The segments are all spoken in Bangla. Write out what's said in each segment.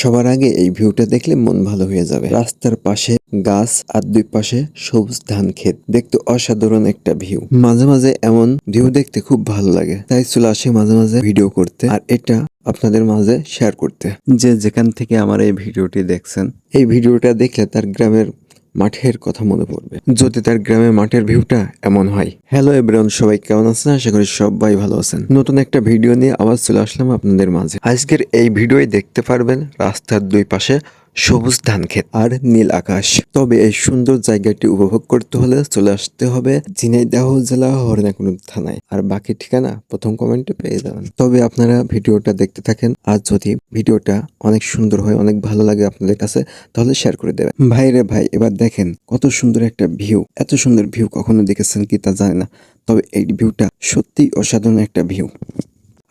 সবার আগে এই ভিউটা দেখলে মন ভালো হয়ে যাবে। রাস্তার পাশে গাছ আর দুই পাশে সবুজ ধান ক্ষেত। দেখতে অসাধারণ একটা ভিউ মাঝে মাঝে এমন ভিউ দেখতে খুব ভালো লাগে। তাই চলে আসে মাঝে মাঝে ভিডিও করতে। আর এটা আপনাদের মাঝে শেয়ার করতে। যে যেখান থেকে আমার এই ভিডিওটি দেখছেন, এই ভিডিওটা দেখলে তার গ্রামের মাঠের কথা মনে পড়বে। যদি তার গ্রামে মাঠের ভিউটা এমন হয়। হ্যালো এব্রন সবাই কেমন আছেন? আশা করি সবাই ভালো আছেন। নতুন একটা ভিডিও নিয়ে আবার চলে আসলাম আপনাদের মাঝে। আজকের এই ভিডিওয় দেখতে পারবেন রাস্তার দুই পাশে সবুজ ধান ক্ষেত আর নীল আকাশ। তবে এই সুন্দর জায়গাটি উপভোগ করতে হলে চলে আসতে হবে ঝিনাইদহ জেলা হরিণাকুণ্ড থানায়। আর বাকি ঠিকানা প্রথম কমেন্টে পেয়ে যাবেন। তবে আপনারা ভিডিওটা দেখতে থাকেন। আর যদি ভিডিওটা অনেক সুন্দর হয়, অনেক ভালো লাগে আপনাদের কাছে, তাহলে শেয়ার করে দেবেন। ভাই রে ভাই, এবার দেখেন কত সুন্দর একটা ভিউ এত সুন্দর ভিউ কখনো দেখেছেন কি তা জানি না। তবে এই ভিউটা সত্যি অসাধারণ একটা ভিউ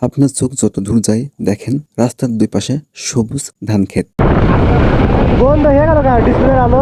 আপনার চোখ যত দূর যায় দেখেন, রাস্তার দুই পাশে সবুজ ধান ক্ষেত বন্ধ হয়ে গেল আলো।